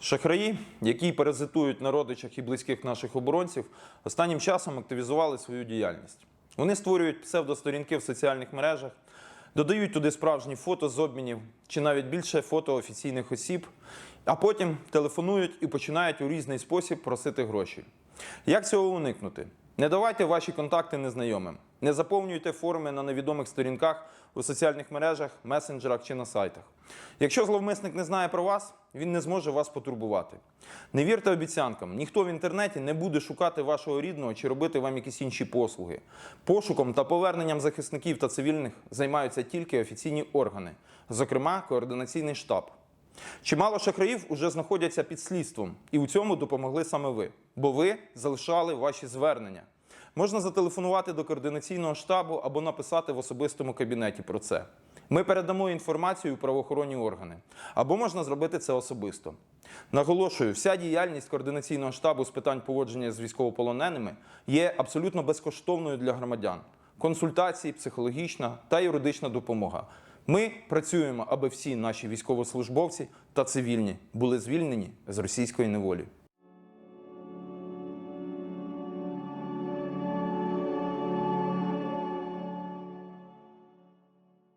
Шахраї, які паразитують на родичах і близьких наших оборонців, останнім часом активізували свою діяльність. Вони створюють псевдосторінки в соціальних мережах, додають туди справжні фото з обмінів чи навіть більше фото офіційних осіб, а потім телефонують і починають у різний спосіб просити гроші. Як цього уникнути? Не давайте ваші контакти незнайомим. Не заповнюйте форми на невідомих сторінках у соціальних мережах, месенджерах чи на сайтах. Якщо зловмисник не знає про вас, він не зможе вас потурбувати. Не вірте обіцянкам. Ніхто в інтернеті не буде шукати вашого рідного чи робити вам якісь інші послуги. Пошуком та поверненням захисників та цивільних займаються тільки офіційні органи, зокрема координаційний штаб. Чимало шахраїв уже знаходяться під слідством, і у цьому допомогли саме ви, бо ви залишали ваші звернення. Можна зателефонувати до координаційного штабу або написати в особистому кабінеті про це. Ми передамо інформацію у правоохоронні органи, або можна зробити це особисто. Наголошую, вся діяльність координаційного штабу з питань поводження з військовополоненими є абсолютно безкоштовною для громадян. Консультації, психологічна та юридична допомога. Ми працюємо, аби всі наші військовослужбовці та цивільні були звільнені з російської неволі.